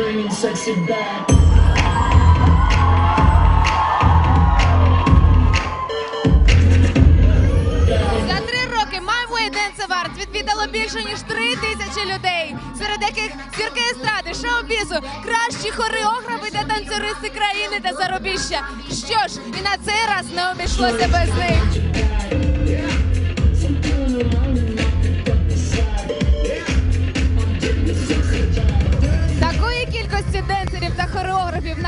bringing sexy back. За три роки My відвідало більше ніж три тисячі людей, серед яких зірки естради, шоу-бізу, кращі хореографи та танцюристи країни та зарубіжжя. Що ж, і на цей раз не обійшлося без них.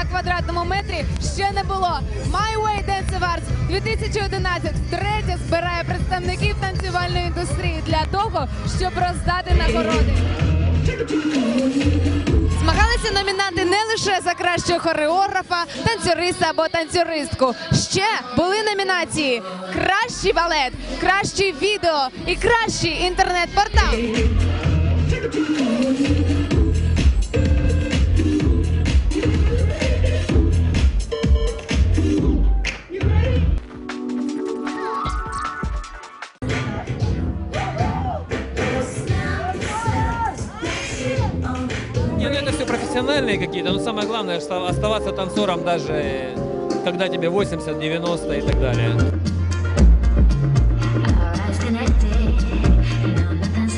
На квадратному метрі ще не було. My Way Dance Awards 2011 втретє збирає представників танцювальної індустрії для того, щоб роздати нагороди. Змагалися номінанти не лише за кращого хореографа, танцюриста або танцюристку. Ще були номінації Кращий балет, кращий відео і кращий інтернет-портал. Не, ну это все профессиональные какие-то, но самое главное, что оставаться танцором даже когда тебе 80, 90 и так далее. Our eyes connected. Now nothing's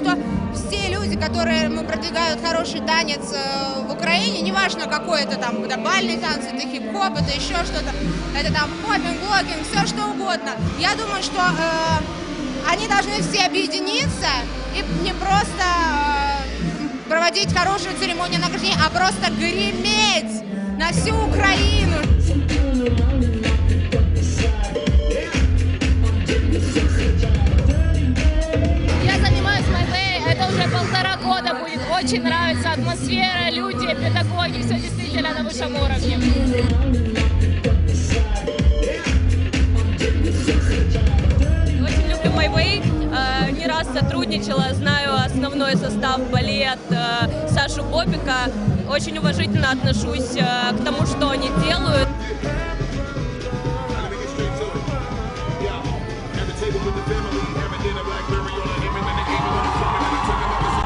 что все люди, которые продвигают хороший танец э, в Украине, неважно какой это там, это бальный танец, это хип-хоп, это еще что-то, это там поппинг, блогинг, все что угодно. Я думаю, что э, они должны все объединиться и не просто э, проводить хорошую церемонию награждения, а просто греметь на всю Украину. Очень нравится атмосфера, люди, педагоги, все действительно на высшем уровне. Очень люблю Майвей. Э, Не раз сотрудничала, знаю основной состав балет, э, Сашу Бобика. Очень уважительно отношусь э, к тому, что.